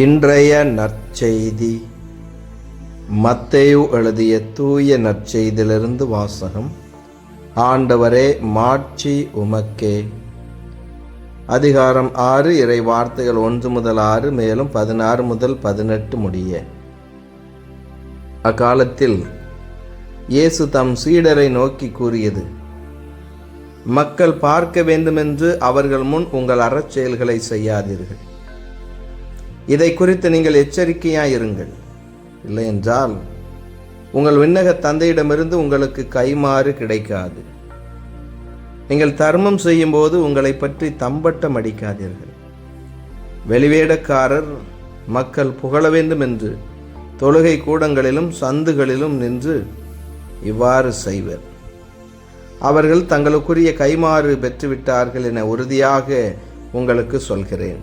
இன்றைய நற்செய்தி. மத்தேயு எழுதிய தூய நற்செய்தியிலிருந்து வாசகம். ஆண்டவரே மாட்சி உமக்கே. அதிகாரம் ஆறு இறை வார்த்தைகள் ஒன்று முதல் ஆறு மேலும் பதினாறு முதல் பதினெட்டு முடிய. அக்காலத்தில் இயேசு தம் சீடரை நோக்கி கூறியது மக்கள் பார்க்க வேண்டுமென்று அவர்கள் முன் உங்கள் அறச்செயல்களை செய்யாதீர்கள். இதை குறித்து நீங்கள் எச்சரிக்கையாயிருங்கள். இல்லையென்றால் உங்கள் விண்ணக தந்தையிடமிருந்து உங்களுக்கு கைமாறு கிடைக்காது. நீங்கள் தர்மம் செய்யும்போது உங்களை பற்றி தம்பட்டம் அடிக்காதீர்கள். வெளிவேடக்காரர் மக்கள் புகழ வேண்டும் என்று தொழுகை கூடங்களிலும் சந்துகளிலும் நின்று இவ்வாறு செய்வர். அவர்கள் தங்களுக்குரிய கைமாறு பெற்றுவிட்டார்கள் என உறுதியாக உங்களுக்கு சொல்கிறேன்.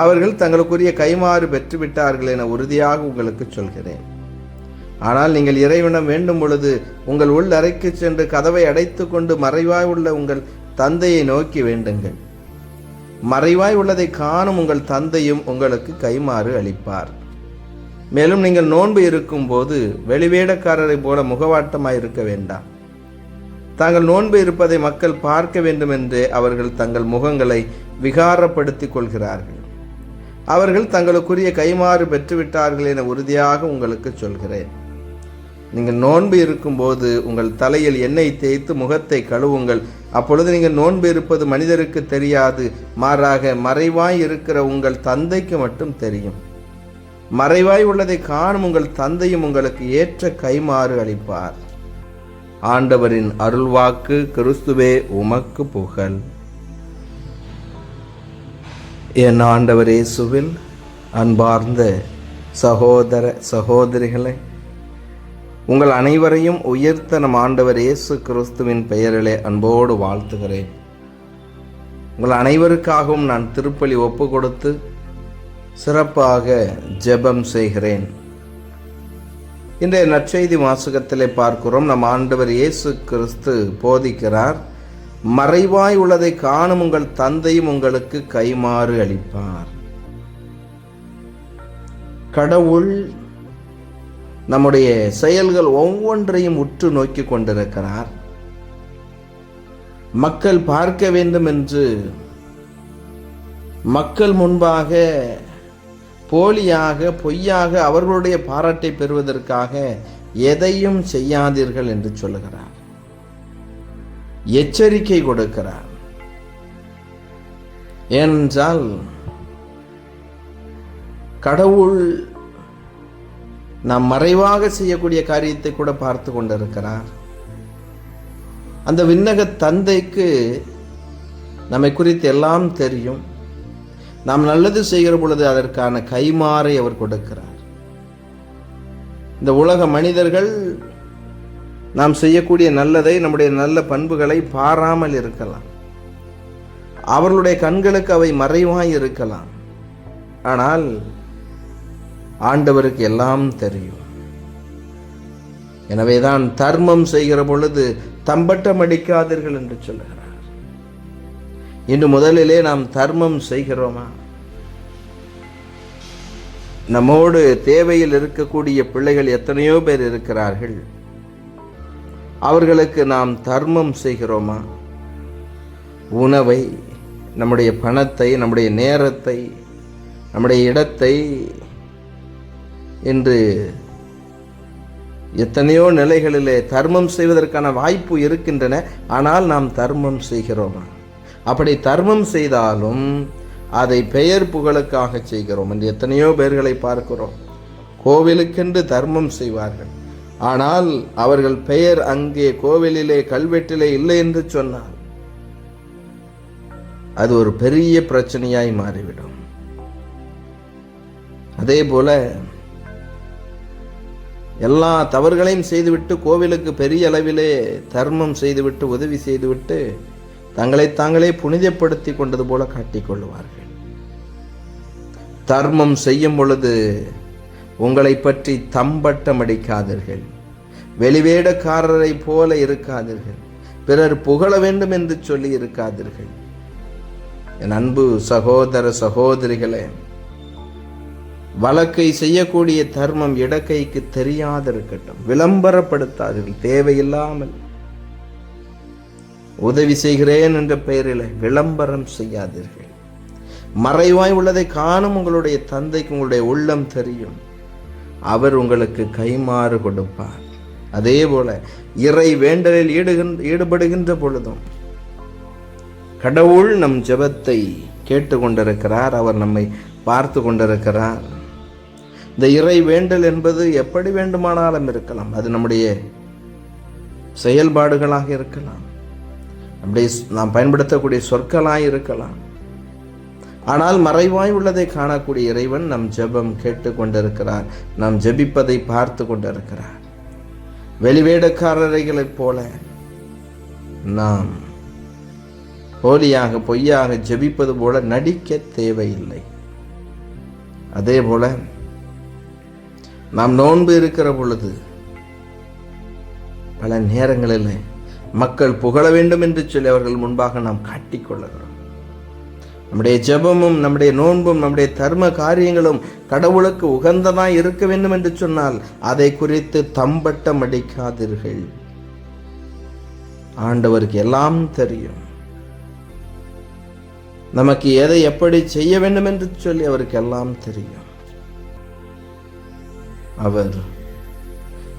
அவர்கள் தங்களுக்குரிய கைமாறு பெற்றுவிட்டார்கள் என உறுதியாக உங்களுக்கு சொல்கிறேன். ஆனால் நீங்கள் இறைவனம் வேண்டும் பொழுது உங்கள் உள் அறைக்கு சென்று கதவை அடைத்து கொண்டு மறைவாய் உள்ள உங்கள் தந்தையை நோக்கி வேண்டுங்கள். மறைவாய் உள்ளதை காணும் உங்கள் தந்தையும் உங்களுக்கு கைமாறு அளிப்பார். மேலும் நீங்கள் நோன்பு இருக்கும்போது வெளிவேடக்காரரை போல முகவாட்டமாய் இருக்க வேண்டாம். தாங்கள் நோன்பு இருப்பதை மக்கள் பார்க்க வேண்டும் என்று அவர்கள் தங்கள் முகங்களை விகாரப்படுத்திக் கொள்கிறார்கள். அவர்கள் தங்களுக்குரிய கைமாறு பெற்றுவிட்டார்கள் என உறுதியாக உங்களுக்கு சொல்கிறேன். நீங்கள் நோன்பு இருக்கும்போது உங்கள் தலையில் எண்ணெய் தேய்த்து முகத்தை கழுவுங்கள். அப்பொழுது நீங்கள் நோன்பு இருப்பது மனிதருக்கு தெரியாது. மாறாக மறைவாய் இருக்கிற உங்கள் தந்தைக்கு மட்டும் தெரியும். மறைவாய் உள்ளதை காணும் உங்கள் தந்தையும் உங்களுக்கு ஏற்ற கைமாறு அளிப்பார். ஆண்டவரின் அருள்வாக்கு கிறிஸ்துவே உமக்கு புகழ். என் ஆண்டவர் இயேசுவில் அன்பார்ந்த சகோதர சகோதரிகளே உங்கள் அனைவரையும் உயர்த்த நம் ஆண்டவர் இயேசு கிறிஸ்துவின் பெயரிலே அன்போடு வாழ்த்துகிறேன். உங்கள் அனைவருக்காகவும் நான் திருப்பலி ஒப்பு கொடுத்து சிறப்பாக ஜெபம் செய்கிறேன். இன்றைய நற்செய்தி வாசகத்திலே பார்க்கிறோம் நம் ஆண்டவர் இயேசு கிறிஸ்து போதிக்கிறார். மறைவாய் உள்ளதை காணும் உங்கள் தந்தையும் உங்களுக்கு கைமாறு அளிப்பார். கடவுள் நம்முடைய செயல்கள் ஒவ்வொன்றையும் உற்று நோக்கி கொண்டிருக்கிறார். மக்கள் பார்க்க வேண்டும் என்று மக்கள் முன்பாக போலியாக பொய்யாக அவர்களுடைய பாராட்டை பெறுவதற்காக எதையும் செய்யாதீர்கள் என்று சொல்லுகிறார். எச்சரிக்கை கொடுக்கிறார். ஏனென்றால் கடவுள் நாம் மறைவாக செய்யக்கூடிய காரியத்தை கூட பார்த்து கொண்டிருக்கிறார். அந்த விண்ணக தந்தைக்கு நம்மை குறித்து எல்லாம் தெரியும். நாம் நல்லது செய்கிற பொழுது அதற்கான கைமாறை அவர் கொடுக்கிறார். இந்த உலக மனிதர்கள் நாம் செய்யக்கூடிய நல்லதை நம்முடைய நல்ல பண்புகளை பாராமல் இருக்கலாம். அவர்களுடைய கண்களுக்கு அவை மறைவாய் இருக்கலாம். ஆனால் ஆண்டவருக்கு எல்லாம் தெரியும். எனவேதான் தர்மம் செய்கிற பொழுது தம்பட்டம் அடிக்காதீர்கள் என்று சொல்லுகிறார். இன்று முதலிலே நாம் தர்மம் செய்கிறோமா? நம்மோடு தேவையில் இருக்கக்கூடிய பிள்ளைகள் எத்தனையோ பேர் இருக்கிறார்கள். அவர்களுக்கு நாம் தர்மம் செய்கிறோமா? உணவை நம்முடைய பணத்தை நம்முடைய நேரத்தை நம்முடைய இடத்தை என்று எத்தனையோ நிலைகளிலே தர்மம் செய்வதற்கான வாய்ப்பு இருக்கின்றன ஆனால் நாம் தர்மம் செய்கிறோமா? அப்படி தர்மம் செய்தாலும் அதை பெயர் புகழுக்காக செய்கிறோம் என்று எத்தனையோ பேர்களை பார்க்கிறோம். கோவிலுக்கென்று தர்மம் செய்வார்கள். ஆனால் அவர்கள் பெயர் அங்கே கோவிலிலே கல்வெட்டிலே இல்லை என்று சொன்னால் அது ஒரு பெரிய பிரச்சனையாய் மாறிவிடும். அதே போல எல்லா தவறுகளையும் செய்துவிட்டு கோவிலுக்கு பெரிய அளவிலே தர்மம் செய்துவிட்டு உதவி செய்துவிட்டு தங்களை தாங்களே புனிதப்படுத்தி கொண்டது போல காட்டிக்கொள்வார்கள் தர்மம் செய்யும் பொழுது உங்களை பற்றி தம்பட்டம் அடிக்காதீர்கள் வெளிவேடக்காரரை போல இருக்காதீர்கள். பிறர் புகழ வேண்டும் என்று சொல்லி இருக்காதீர்கள். என் அன்பு சகோதர சகோதரிகளே வழக்கை செய்யக்கூடிய தர்மம் இடக்கைக்கு தெரியாதிருக்கட்டும் விளம்பரப்படுத்தாதீர்கள் தேவையில்லாமல். உதவி செய்கிறேன் என்ற பெயரில் விளம்பரம் செய்யாதீர்கள். மறைவாய் உள்ளதை காணும் உங்களுடைய தந்தைக்கு உங்களுடைய உள்ளம் தெரியும். அவர் உங்களுக்கு கைமாறு கொடுப்பார். அதே போல இறை வேண்டலில் ஈடுகின்ற ஈடுபடுகின்ற பொழுதும் கடவுள் நம் ஜெபத்தை கேட்டு கொண்டிருக்கிறார் அவர் நம்மை பார்த்து கொண்டிருக்கிறார். இந்த இறை வேண்டல் என்பது எப்படி வேண்டுமானாலும் இருக்கலாம். அது நம்முடைய செயல்பாடுகளாக இருக்கலாம். நம்முடைய நாம் பயன்படுத்தக்கூடிய சொற்களாக இருக்கலாம். ஆனால் மறைவாய் உள்ளதை காணக்கூடிய இறைவன் நம் ஜெபம் கேட்டு கொண்டிருக்கிறார் நாம் ஜெபிப்பதை பார்த்து கொண்டிருக்கிறார். வெளிவேடக்காரர்களைப் போல நாம் போலியாக பொய்யாக ஜெபிப்பது போல நடிக்க தேவையில்லை. அதே போல நாம் நோன்பு இருக்கிற பொழுது பல நேரங்களில் மக்கள் புகழ வேண்டும் என்று சொல்லி அவர்கள் முன்பாக நாம் காட்டிக்கொள்ளுகிறோம் நம்முடைய ஜெபமும் நம்முடைய நோன்பும் நம்முடைய தர்ம காரியங்களும் கடவுளுக்கு உகந்ததாக இருக்க வேண்டும் என்று சொன்னால் அதை குறித்து தம்பட்டம் அடிக்காதீர்கள். ஆண்டவருக்கு எல்லாம் தெரியும். நமக்கு எதை எப்படி செய்ய வேண்டும் என்று சொல்லி அவருக்கு எல்லாம் தெரியும். அவர்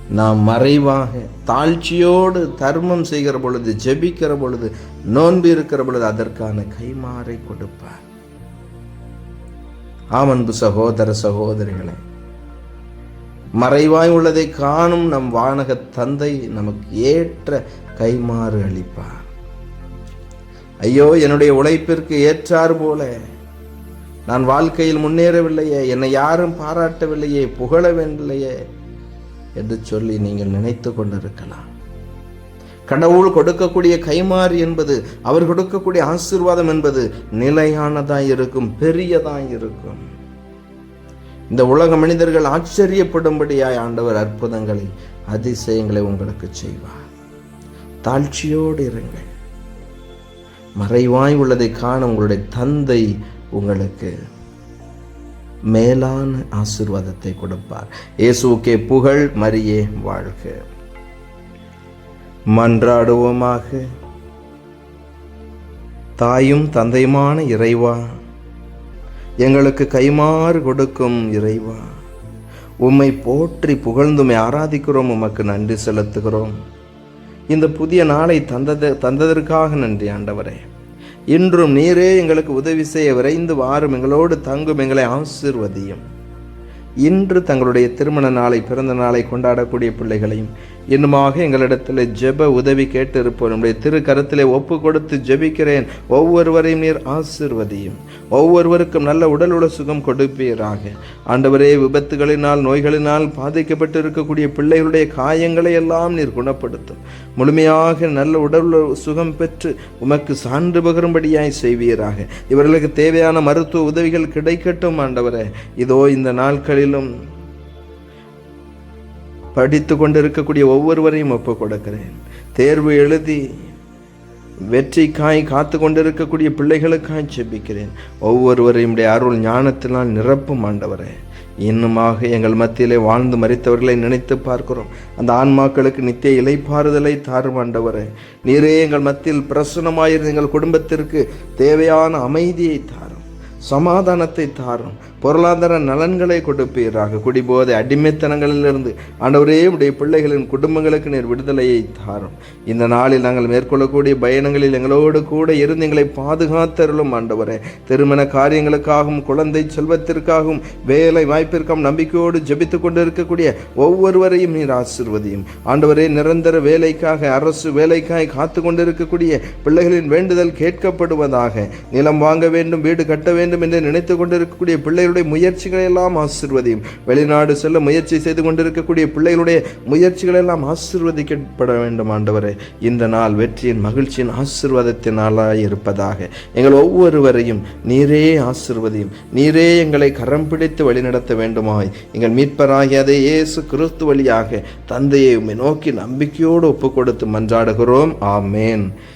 நாம் மறைவாக தாழ்ச்சியோடு தர்மம் செய்கிற பொழுது ஜெபிக்கிற பொழுது நோன்பு இருக்கிற பொழுது அதற்கான கைமாறை கொடுப்பார். ஆமன்பு சகோதர சகோதரிகளே மறைவாய் உள்ளதை காணும் நம் வானக தந்தை நமக்கு ஏற்ற கைமாறு அளிப்பார். ஐயோ என்னுடைய உழைப்பிற்கு ஏற்றார் போல நான் வாழ்க்கையில் முன்னேறவில்லையே என்னை யாரும் பாராட்டவில்லையே புகழவில்லையே என்று சொல்லி நீங்கள் நினைத்து கொண்டிருக்கலாம். கடவுள் கொடுக்கக்கூடிய கைமாறு என்பது அவர் கொடுக்கக்கூடிய ஆசீர்வாதம் என்பது நிலையானதாக இருக்கும் பெரியதாய் இருக்கும். இந்த உலக மனிதர்கள் ஆச்சரியப்படும்படியாய் ஆண்டவர் அற்புதங்களை அதிசயங்களை உங்களுக்கு செய்வார். தாழ்ச்சியோடு இருங்கள். மறைவாய் உள்ளதை காண உங்களுடைய தந்தை உங்களுக்கு மேலான ஆசிர்வாதத்தை கொடுப்பார். இயேசுக்கே புகழ் மரியே வாழ்க. மன்றாடுவோமாக. தாயும் தந்தையுமான இறைவா எங்களுக்கு கைமாறு கொடுக்கும் இறைவா உம்மை போற்றி புகழ்ந்துமை ஆராதிக்கிறோம் உமக்கு நன்றி செலுத்துகிறோம். இந்த புதிய நாளை தந்தது தந்ததற்காக நன்றி ஆண்டவரே. இன்றும் நீரே எங்களுக்கு உதவி செய்ய விரைந்து வாரும். எங்களோடு தங்கும் எங்களை ஆசிர்வதியும். இன்று தங்களுடைய திருமண நாளை பிறந்த நாளை கொண்டாடக்கூடிய பிள்ளைகளையும் இன்னுமாக எங்களிடத்தில் ஜெப உதவி கேட்டு இருப்போம் நம்முடைய திரு கருத்திலே ஒப்பு கொடுத்து ஜெபிக்கிறேன். ஒவ்வொருவரையும் நீர் ஆசிர்வதியும். ஒவ்வொருவருக்கும் நல்ல உடல் சுகம் கொடுப்பீராக. ஆண்டவரே விபத்துகளினால் நோய்களினால் பாதிக்கப்பட்டு இருக்கக்கூடிய பிள்ளைகளுடைய காயங்களை எல்லாம் நீர் குணப்படுத்தும். முழுமையாக நல்ல உடல் சுகம் பெற்று உமக்கு சான்று பகரும்படியாய் செய்வீராக. இவர்களுக்கு தேவையான மருத்துவ உதவிகள் கிடைக்கட்டும் ஆண்டவரே. இதோ இந்த நாட்களில் நாட்களிலும் படித்து கொண்டிருக்கக்கூடிய ஒவ்வொருவரையும் ஒப்பு கொடுக்கிறேன். தேர்வு எழுதி வெற்றிக்காய் காத்து கொண்டிருக்கக்கூடிய பிள்ளைகளுக்காய் செபிக்கிறேன். ஒவ்வொருவரையும் அருள் ஞானத்தினால் நிரப்பும் ஆண்டவரே. இன்னுமாக எங்கள் மத்தியிலே வாழ்ந்து மறித்தவர்களை நினைத்து பார்க்கிறோம். அந்த ஆன்மாக்களுக்கு நித்திய இலைப்பாறுதலை தாரும் ஆண்டவரே. நீரே எங்கள் மத்தியில் பிரசனமாயிருந்து எங்கள் குடும்பத்திற்கு தேவையான அமைதியை தாரும். சமாதானத்தை தாரும். பொருளாதார நலன்களை கொடுப்பீராக. குடிபோதை அடிமைத்தனங்களிலிருந்து ஆண்டவரே உடைய பிள்ளைகளின் குடும்பங்களுக்கு நீர் விடுதலையை தாரும். இந்த நாளில் நாங்கள் மேற்கொள்ளக்கூடிய பயணங்களில் எங்களோடு கூட இருந்து எங்களை பாதுகாத்தருளும் ஆண்டவரே. திருமண காரியங்களுக்காகவும் குழந்தை செல்வத்திற்காகவும் வேலை வாய்ப்பிற்காகவும் நம்பிக்கையோடு ஜபித்து கொண்டு இருக்கக்கூடிய ஒவ்வொருவரையும் நீர் ஆசிர்வதியும். ஆண்டவரே நிரந்தர வேலைக்காக அரசு வேலைக்காய் காத்து கொண்டிருக்கக்கூடிய பிள்ளைகளின் வேண்டுதல் கேட்கப்படுவதாக. நிலம் வாங்க வேண்டும் வீடு கட்ட வேண்டும் என்று நினைத்து கொண்டிருக்கக்கூடிய பிள்ளைகள் பிள்ளைகளுடைய முயற்சிகளை எல்லாம் ஆசிர்வதியும். வெளிநாடு செல்ல முயற்சி செய்து கொண்டிருக்கக்கூடிய பிள்ளைகளுடைய முயற்சிகள் எல்லாம் ஆசிர்வதிக்கப்பட வேண்டும் ஆண்டவரே. இந்த நாள் வெற்றியின் மகிழ்ச்சியின் ஆசிர்வாதத்தினாலாய் இருப்பதாக. எங்கள் ஒவ்வொருவரையும் நீரே ஆசிர்வதியும். நீரே எங்களை கரம் பிடித்து வழிநடத்த வேண்டுமாய். எங்கள் மீட்பராகிய அதே இயேசு கிறிஸ்து வழியாக தந்தையை உம்மை நோக்கி நம்பிக்கையோடு ஒப்பு கொடுத்து மன்றாடுகிறோம். ஆமேன்.